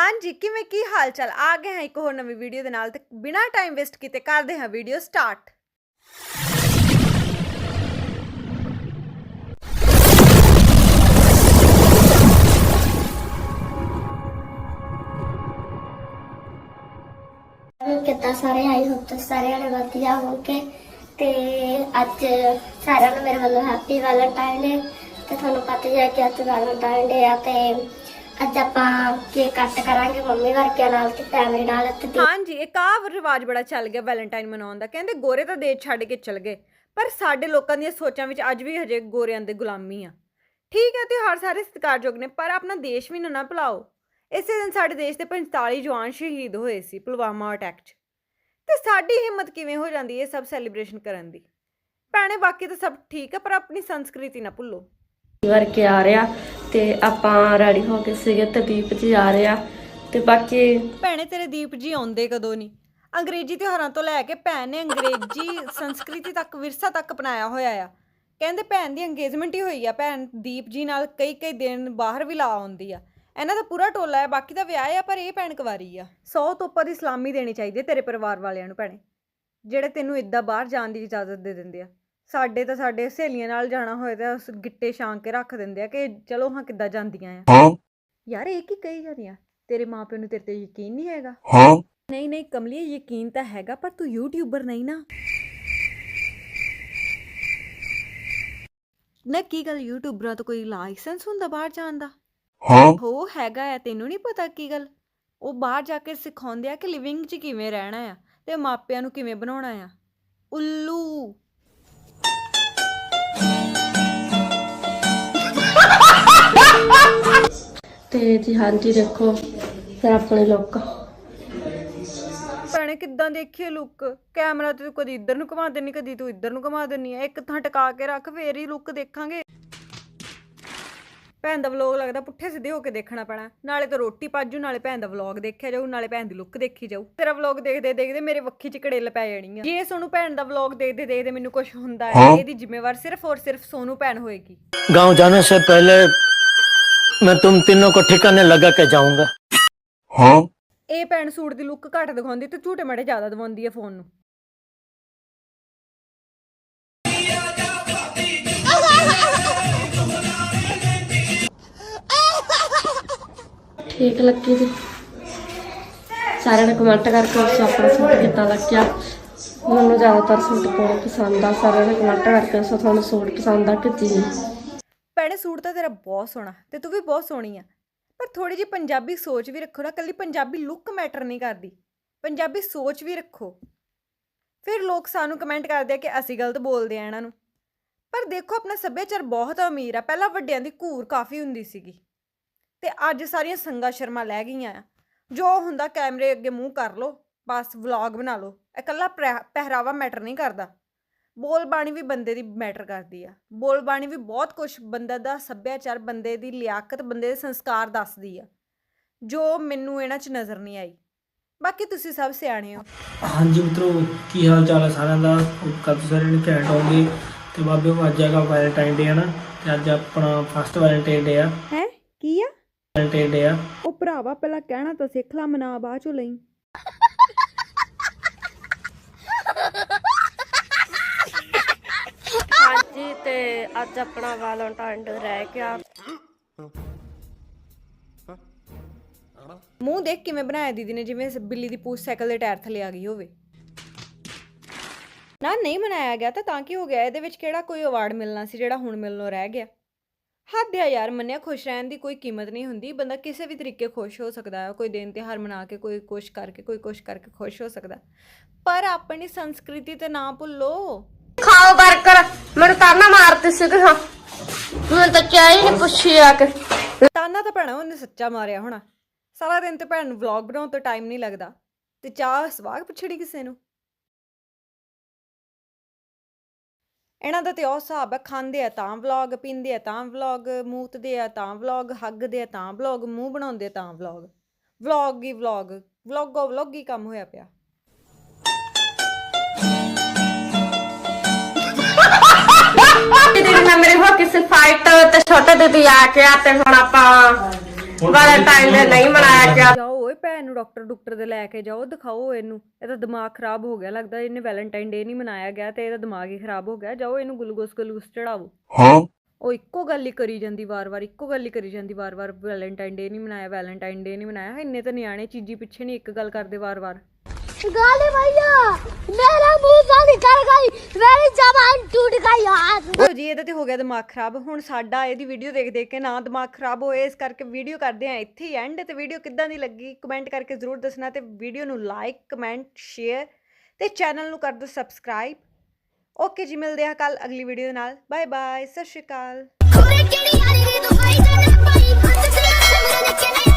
ਹਾਂਜੀ, ਕਿਵੇਂ, ਕੀ ਹਾਲ ਚਾਲ ਆ ਗਏ ਹਾਂ ਇੱਕ ਹੋਰ ਨਵੀਂ ਵੀਡੀਓ ਦੇ ਨਾਲ ਤੇ ਬਿਨਾਂ ਟਾਈਮ ਵੇਸਟ ਕੀਤੇ ਕਰਦੇ ਹਾਂ ਵੀਡੀਓ ਸਟਾਰਟ ਕਿੱਦਾਂ ਸਾਰੇ ਆਈ ਹੋਪ ਤੁਸੀਂ ਸਾਰੇ ਵਾਲੇ ਵਧੀਆ ਹੋਗੇ ਤੇ ਅੱਜ ਸਾਰਿਆਂ ਨੂੰ ਮੇਰੇ ਵੱਲੋਂ ਹੈਪੀ ਵੈਲੈਂਟਾਈਨ ਡੇ ਤੇ ਤੁਹਾਨੂੰ ਪਤਾ ਹੀ ਹੈ ਕਿ ਅੱਜ ਵੈਲੈਂਟਾਈਨ ਡੇ ਆ ਤੇ ਅੱਜ ਆਪਾਂ ਕੇਕ ਕੱਟ ਕਰਾਂਗੇ, ਮੰਮੀ ਵਰਗਿਆਂ ਨਾਲ ਤੇ ਫੈਮਿਲੀ ਨਾਲ ਤੇ ਹਾਂਜੀ, ਇੱਕ ਆਹ ਰਿਵਾਜ ਬੜਾ ਚੱਲ ਗਿਆ ਵੈਲੈਂਟਾਈਨ ਮਨਾਉਣ ਦਾ। ਕਹਿੰਦੇ ਗੋਰੇ ਤਾਂ ਦੇਸ਼ ਛੱਡ ਕੇ ਚਲ ਗਏ, ਪਰ ਸਾਡੇ ਲੋਕਾਂ ਦੀਆਂ ਸੋਚਾਂ ਵਿੱਚ ਅੱਜ ਵੀ ਹਜੇ ਗੋਰਿਆਂ ਦੇ ਗੁਲਾਮੀ ਆ। ਠੀਕ ਹੈ, ਤਿਉਹਾਰ ਸਾਰੇ ਸਤਿਕਾਰਯੋਗ ਨੇ, ਪਰ ਆਪਣਾ ਦੇਸ਼ ਵੀ ਨਾ ਨਾ ਭੁਲਾਓ। ਇਸੇ ਦਿਨ ਸਾਡੇ ਦੇਸ਼ ਦੇ 45 ਜਵਾਨ ਸ਼ਹੀਦ ਹੋਏ ਸੀ ਪੁਲਵਾਮਾ ਅਟੈਕ 'ਚ। ਤੇ ਸਾਡੀ ਹਿੰਮਤ ਕਿਵੇਂ ਹੋ ਜਾਂਦੀ ਹੈ ਇਹ ਸਭ ਸੈਲੀਬ੍ਰੇਸ਼ਨ ਕਰਨ ਦੀ? ਭੈਣੇ, ਬਾਕੀ ਤਾਂ ਸਭ ਠੀਕ ਹੈ, ਪਰ ਆਪਣੀ ਸੰਸਕ੍ਰਿਤੀ ਨਾ ਭੁੱਲੋ। ਵਰ ਆ ਰਿਹਾ ਤੇ ਆਪਾਂ ਰੈਡੀ ਹੋ ਕੇ ਸੀਗੇ ਤੇ ਦੀਪ ਜੀ ਆ ਰਿਹਾ ਤੇ ਬਾਕੀ ਭੈਣੇ, ਤੇਰੇ ਦੀਪ ਜੀ ਆਉਂਦੇ ਕਦੋਂ ਨਹੀਂ ਅੰਗਰੇਜ਼ੀ ਤਿਉਹਾਰਾਂ ਤੋਂ ਲੈ ਕੇ ਭੈਣ ਨੇ ਅੰਗਰੇਜ਼ੀ ਸੰਸਕ੍ਰਿਤੀ ਤੱਕ ਵਿਰਸਾ ਤੱਕ ਅਪਣਾਇਆ ਹੋਇਆ ਆ। ਕਹਿੰਦੇ ਭੈਣ ਦੀ ਅੰਗੇਜਮੈਂਟ ਹੀ ਹੋਈ ਆ, ਭੈਣ ਦੀਪ ਜੀ ਨਾਲ ਕਈ ਕਈ ਦਿਨ ਬਾਹਰ ਵੀ ਲਾ ਆਉਂਦੀ ਆ। ਇਹਨਾਂ ਦਾ ਪੂਰਾ ਟੋਲਾ ਹੈ ਬਾਕੀ ਦਾ ਵਿਆਹ ਆ, ਪਰ ਇਹ ਭੈਣ ਕੁਵਾਰੀ ਆ। 100 ਤੋਂ ਉੱਪਰ ਦੀ ਸਲਾਮੀ ਦੇਣੀ ਚਾਹੀਦੀ ਹੈ ਤੇਰੇ ਪਰਿਵਾਰ ਵਾਲਿਆਂ ਨੂੰ ਭੈਣੇ, ਜਿਹੜੇ ਤੈਨੂੰ ਇੱਦਾਂ ਬਾਹਰ ਜਾਣ ਦੀ ਇਜਾਜ਼ਤ ਦੇ ਦਿੰਦੇ ਆ। ਸਾਡੇ ਤਾਂ ਸਾਡੇ ਸਹੇਲੀਆਂ ਨਾਲ ਜਾਣਾ ਹੋਏ ਤਾਂ ਉਸ ਗਿੱਟੇ ਛਾਂਗ ਕੇ ਰੱਖ ਦਿੰਦੇ ਆ ਕਿ ਚਲੋ ਹਾਂ ਕਿੱਦਾਂ ਜਾਂਦੀਆਂ ਆ। ਹਾਂ। ਯਾਰ ਇਹ ਕੀ ਕਹੀ ਜਾ ਰਹੀ ਆ? ਤੇਰੇ ਮਾਪਿਆਂ ਨੂੰ ਤੇਰੇ ਤੇ ਯਕੀਨ ਨਹੀਂ ਹੈਗਾ। ਹਾਂ। ਨਹੀਂ ਨਹੀਂ ਕਮਲੀਏ ਯਕੀਨ ਤਾਂ ਹੈਗਾ ਪਰ ਤੂੰ ਯੂਟਿਊਬਰ ਨਹੀਂ ਨਾ। ਨਾ ਕੀ ਗੱਲ ਯੂਟਿਊਬਰਾਂ ਤੋਂ ਕੋਈ ਲਾਇਸੈਂਸ ਹੁੰਦਾ ਬਾਹਰ ਜਾਣ ਦਾ? ਹਾਂ। ਹੋ ਹੈਗਾ ਆ ਤੈਨੂੰ ਨਹੀਂ ਪਤਾ ਕੀ ਗੱਲ? ਉਹ ਬਾਹਰ ਜਾ ਕੇ ਸਿਖਾਉਂਦੇ ਆ ਕਿ ਲਿਵਿੰਗ 'ਚ ਕਿਵੇਂ ਰਹਿਣਾ ਆ ਤੇ ਮਾਪਿਆਂ ਨੂੰ ਕਿਵੇਂ ਬਣਾਉਣਾ ਆ। ਉੱਲੂ। ਤੇ ਜੀ ਹਾਂਜੀ ਦੇਖੋ ਫਿਰ ਆਪਣੇ ਲੁੱਕ ਭੈਣੇ ਕਿੱਦਾਂ ਦੇਖੀਏ ਲੁੱਕ ਕੈਮਰਾ ਤੂੰ ਕਦੀ ਇੱਧਰ ਨੂੰ ਘੁਮਾ ਦਿੰਨੀ ਕਦੀ ਤੂੰ ਇੱਧਰ ਨੂੰ ਘੁਮਾ ਦਿੰਨੀ ਆ। ਇੱਕ ਥਾਂ ਟਿਕਾ ਕੇ ਰੱਖ ਫੇਰ ਹੀ ਲੁੱਕ ਦੇਖਾਂਗੇ। ਭੈਣ ਦਾ ਵਲੌਗ ਲੱਗਦਾ ਪੁੱਠੇ ਸਿੱਧੇ ਹੋ ਕੇ ਦੇਖਣਾ ਪੈਣਾ। ਨਾਲੇ ਤਾਂ ਰੋਟੀ ਪਾਜੂ ਨਾਲੇ ਭੈਣ ਦਾ ਵਲੌਗ ਦੇਖਿਆ ਜਾਊ ਨਾਲੇ ਭੈਣ ਦੀ ਲੁੱਕ ਦੇਖੀ ਜਾਊ। ਤੇਰਾ ਵਲੌਗ ਦੇਖਦੇ ਦੇਖਦੇ ਮੇਰੇ ਵੱਖੀ ਚ ਕੜੇਲ ਪੈ ਜਾਣੀ ਆ। ਜੇ ਸੋਨੂੰ ਭੈਣ ਦਾ ਵਲੌਗ ਦੇਖਦੇ ਦੇਖਦੇ ਮੈਨੂੰ ਕੁਝ ਹੁੰਦਾ ਹੈ। ਇਹਦੀ ਜ਼ਿੰਮੇਵਾਰ ਸਿਰਫ ਔਰ ਸਿਰਫ ਸੋਨੂੰ ਭੈਣ ਹੋਏਗੀ। ਗਾਉਂ ਜਾਣੇ ਸੇ ਪਹਿਲੇ मैं तुम तीनों को ठिकाने लगा के जाऊंगा ਹਾਂ ਇਹ ਭੈਣ ਸੂਟ ਦੀ ਲੁੱਕ ਘੱਟ ਦਿਖਾਉਂਦੀ ਤੇ ਝੂਟੇ ਮਾੜੇ ਜ਼ਿਆਦਾ ਦਵਾਉਂਦੀ ਹੈ ਫੋਨ ਨੂੰ ਠੀਕ ਲੱਗੀ ਜੀ ਸਾਰਿਆਂ ਨੇ ਕਮੈਂਟ ਕਰਕੇ ਦੱਸੋ ਆਪਣਾ ਸੂਟ ਕਿੱਦਾਂ ਲੱਗਿਆ ਮੈਨੂੰ ਜ਼ਿਆਦਾਤਰ ਸੂਟ ਬਹੁਤ ਪਸੰਦ ਆ ਸਾਰਿਆਂ ਨੇ ਕਮੈਂਟ ਕਰਕੇ ਦੱਸੋ ਤੁਹਾਨੂੰ ਸੂਟ ਪਸੰਦ ਆ ਕਿ ਨਹੀਂ ਭੈਣੇ ਸੂਟ ਤਾਂ ਤੇਰਾ ਬਹੁਤ ਸੋਹਣਾ, ਤੇ ਤੂੰ ਵੀ ਬਹੁਤ ਸੋਹਣੀ ਆ। ਪਰ ਥੋੜੀ ਜਿਹੀ ਪੰਜਾਬੀ ਸੋਚ ਵੀ ਰੱਖੋ ਨਾ ਕੱਲੀ ਪੰਜਾਬੀ ਲੁੱਕ ਮੈਟਰ ਨਹੀਂ ਕਰਦੀ। ਪੰਜਾਬੀ ਸੋਚ ਵੀ ਰੱਖੋ। ਫਿਰ ਲੋਕ ਸਾਨੂੰ ਕਮੈਂਟ ਕਰਦੇ ਆ ਕਿ ਅਸੀਂ ਗਲਤ ਬੋਲਦੇ ਆ ਇਹਨਾਂ ਨੂੰ। ਪਰ ਦੇਖੋ, ਆਪਣਾ ਸੱਭਿਆਚਾਰ ਬਹੁਤ ਅਮੀਰ ਆ। ਪਹਿਲਾਂ ਵੱਡਿਆਂ ਦੀ ਘੂਰ ਕਾਫੀ ਹੁੰਦੀ ਸੀਗੀ। ਤੇ ਅੱਜ ਸਾਰੀਆਂ ਸੰਗਾ ਸ਼ਰਮਾ ਲੈ ਗਈਆਂ ਆ। ਜੋ ਹੁੰਦਾ ਕੈਮਰੇ ਅੱਗੇ ਮੂੰਹ ਕਰ ਲੋ ਬਸ ਵਲੌਗ ਬਣਾ ਲਓ। ਇਕੱਲਾ ਪਹਿ- ਪਹਿਰਾਵਾ ਮੈਟਰ ਨਹੀਂ ਕਰਦਾ। ਬੋਲ ਬਾਣੀ ਵੀ ਬੰਦੇ ਦੀ ਮੈਟਰ ਕਰਦੀ ਆ। ਬੋਲ ਬਾਣੀ ਵੀ ਬਹੁਤ ਕੁਝ ਬੰਦੇ ਦਾ ਸੱਭਿਆਚਾਰ ਬੰਦੇ ਦੀ ਲਿਆਕਤ ਬੰਦੇ ਦੇ ਸੰਸਕਾਰ ਦੱਸਦੀ ਆ। ਜੋ ਮੈਨੂੰ ਇਹਨਾਂ 'ਚ ਨਜ਼ਰ ਨਹੀਂ ਆਈ। ਬਾਕੀ ਤੁਸੀਂ ਸਭ ਸਿਆਣੇ ਹੋ। ਹਾਂਜੀ ਮਿੱਤਰੋ ਕੀ ਹਾਲ ਚਾਲ ਹੈ ਸਾਰਿਆਂ ਦਾ? ਕੱਲ ਸਾਰਿਆਂ ਨੇ ਘੈਂਟ ਹੋਗੇ ਤੇ ਬਾਬੇ ਨੂੰ ਅੱਜ ਹੈਗਾ ਵੈਲੈਂਟਾਈਨ ਡੇ ਹੈ ਨਾ ਤੇ ਅੱਜ ਆਪਣਾ ਫਸਟ ਵੈਲੈਂਟਾਈਨ ਡੇ ਆ। ਹੈ? ਕੀ ਆ? ਵੈਲੈਂਟਾਈਨ ਡੇ ਆ। ਉਹ ਭਰਾਵਾ ਪਹਿਲਾਂ ਕਹਿਣਾ ਤਾਂ ਸਿੱਖ ਲਾ ਮਨਾ ਬਾਅਦ ਚੋਂ ਲਈ ਹਾਂਜੀ ਤੇ ਅੱਜ ਆਪਣਾ ਵੈਲੈਂਟਾਈਨ ਡੇ ਰਹਿ ਗਿਆ। ਮੂੰਹ ਦੇਖ ਕਿਵੇਂ ਬਣਾਇਆ ਦੀਦੀ ਨੇ, ਜਿਵੇਂ ਬਿੱਲੀ ਦੀ ਪੂਛ ਸਾਈਕਲ ਦੇ ਟਾਇਰ ਥੱਲੇ ਆ ਗਈ ਹੋਵੇ। ਨਾ, ਨਹੀਂ ਮਨਾਇਆ ਗਿਆ ਤਾਂ ਤਾਂ ਕੀ ਹੋ ਗਿਆ? ਇਹਦੇ ਵਿੱਚ ਕਿਹੜਾ ਕੋਈ ਅਵਾਰਡ ਮਿਲਣਾ ਸੀ ਜਿਹੜਾ ਹੁਣ ਮਿਲਣੋਂ ਰਹਿ ਗਿਆ? ਹੱਦ ਆ ਯਾਰ, ਮੰਨਿਆ ਖੁਸ਼ ਰਹਿਣ ਦੀ ਕੋਈ ਕੀਮਤ ਨਹੀਂ ਹੁੰਦੀ। ਬੰਦਾ ਕਿਸੇ ਵੀ ਤਰੀਕੇ ਖੁਸ਼ ਹੋ ਸਕਦਾ ਹੈ, ਕੋਈ ਦਿਨ ਤਿਉਹਾਰ ਮਨਾ ਕੇ, ਕੋਈ ਕੁਛ ਕਰਕੇ, ਕੋਈ ਕੁਛ ਕਰਕੇ ਖੁਸ਼ ਹੋ ਸਕਦਾ। ਪਰ ਆਪਣੀ ਸੰਸਕ੍ਰਿਤੀ ਤੇ ਨਾ ਭੁੱਲੋ। ਖਾਓ ਬਰਗਰ। ਮੈਨੂੰ ਤਾਨਾ ਮਾਰਦੇ ਸੀਗੇ, ਹਾਂ। ਮੈਨੂੰ ਤਾਂ ਚਾਹੀ ਨਹੀਂ ਪੁੱਛੀ ਆ ਕੇ। ਤਾਨਾ ਤਾਂ ਭੈਣਾ, ਉਹਨੇ ਸੱਚਾ ਮਾਰਿਆ ਹੋਣਾ। ਸਾਰਾ ਦਿਨ ਤੇ ਭੈਣ ਨੂੰ ਵਲੌਗ ਬਣਾਉਣ ਤੋਂ ਟਾਈਮ ਨਹੀਂ ਲੱਗਦਾ। ਤੇ ਚਾਹ ਸਵਾਗ ਪੁੱਛੜੀ ਕਿਸੇ ਨੂੰ? ਇਹਨਾਂ ਦਾ ਤੇ ਉਹ ਹਿਸਾਬ ਹੈ ਖਾਂਦੇ ਆ ਤਾਂ ਵਲੌਗ ਪੀਂਦੇ ਆ ਤਾਂ ਵਲੌਗ ਮੂਤਦੇ ਆ ਤਾਂ ਵਲੌਗ ਹੱਗਦੇ ਆ ਤਾਂ ਵਲੌਗ ਮੂੰਹ ਬਣਾਉਂਦੇ ਆ ਤਾਂ ਵਲੌਗ ਵਲੌਗ ਹੀ ਵਲੌਗ ਵਲੌਗੋ ਵਲੌਗ ਹੀ ਕੰਮ ਹੋਇਆ ਪਿਆ। ਹੋ ਫਾਈਟ ਤੇ ਛੋਟੇ ਦੀਦੀ ਆ ਕੇ ਆ ਤੇ ਹੁਣ ਆਪਾਂ ਵੈਲੈਂਟਾਈਨ ਡੇ ਨਹੀਂ ਮਨਾਇਆ ਗਿਆ। ਜਾਓ ਓਏ ਭੈਣ ਨੂੰ ਡਾਕਟਰ ਡਾਕਟਰ ਦੇ ਲੈ ਕੇ ਜਾਓ ਦਿਖਾਓ ਇਹਨੂੰ। ਇਹਦਾ ਦਿਮਾਗ ਖਰਾਬ ਹੋ ਗਿਆ ਲੱਗਦਾ ਇਹਨੇ ਵੈਲੈਂਟਾਈਨ ਡੇ ਨਹੀਂ ਮਨਾਇਆ ਗਿਆ ਤੇ ਇਹਦਾ ਦਿਮਾਗ ਹੀ ਖਰਾਬ ਹੋ ਗਿਆ। ਜਾਓ ਇਹਨੂੰ ਗਲੂਕੋਸ ਗਲੂਕੋਸ ਚੜਾਵੋ ਉਹ ਇੱਕੋ ਗੱਲ ਹੀ ਕਰੀ ਜਾਂਦੀ ਵਾਰ-ਵਾਰ ਇੱਕੋ ਗੱਲ ਹੀ ਕਰੀ ਜਾਂਦੀ ਵਾਰ-ਵਾਰ। ਵੈਲੈਂਟਾਈਨ ਡੇ ਨਹੀਂ ਮਨਾਇਆ ਵੈਲੈਂਟਾਈਨ ਡੇ ਨਹੀਂ ਮਨਾਇਆ। ਇੰਨੇ ਤਾਂ ਨਿਆਣੇ ਚੀਜੀ ਪਿੱਛੇ ਨਹੀਂ ਇੱਕ ਗੱਲ ਕਰਦੇ ਵਾਰ-ਵਾਰ। गाली भैया मेरा मुंह से निकल गई मेरी जबान टूट गई यार ਲੋ ਜੀ ਇਹਦਾ ਤੇ ਹੋ ਗਿਆ ਦਿਮਾਗ ਖਰਾਬ ਹੁਣ ਸਾਡਾ ਇਹਦੀ ਵੀਡੀਓ ਦੇਖ ਦੇਖ ਕੇ ਨਾ ਦਿਮਾਗ ਖਰਾਬ ਹੋਏ ਇਸ ਕਰਕੇ ਵੀਡੀਓ ਕਰਦੇ ਆ ਇੱਥੇ ਹੀ ਐਂਡ ਤੇ ਵੀਡੀਓ ਕਿੱਦਾਂ ਦੀ ਲੱਗੀ ਕਮੈਂਟ ਕਰਕੇ ਜ਼ਰੂਰ ਦੱਸਣਾ ਤੇ ਵੀਡੀਓ ਨੂੰ ਲਾਈਕ ਕਮੈਂਟ ਸ਼ੇਅਰ ਤੇ ਚੈਨਲ ਨੂੰ ਕਰ ਦਿਓ ਸਬਸਕ੍ਰਾਈਬ ਓਕੇ ਜੀ ਮਿਲਦੇ ਆ ਕੱਲ ਅਗਲੀ ਵੀਡੀਓ ਦੇ ਨਾਲ ਬਾਏ ਬਾਏ ਸਤਿ ਸ਼੍ਰੀ ਅਕਾਲ खोरे केड़ी यारी दी दुहाई जाने पाई फस से मेरे निकले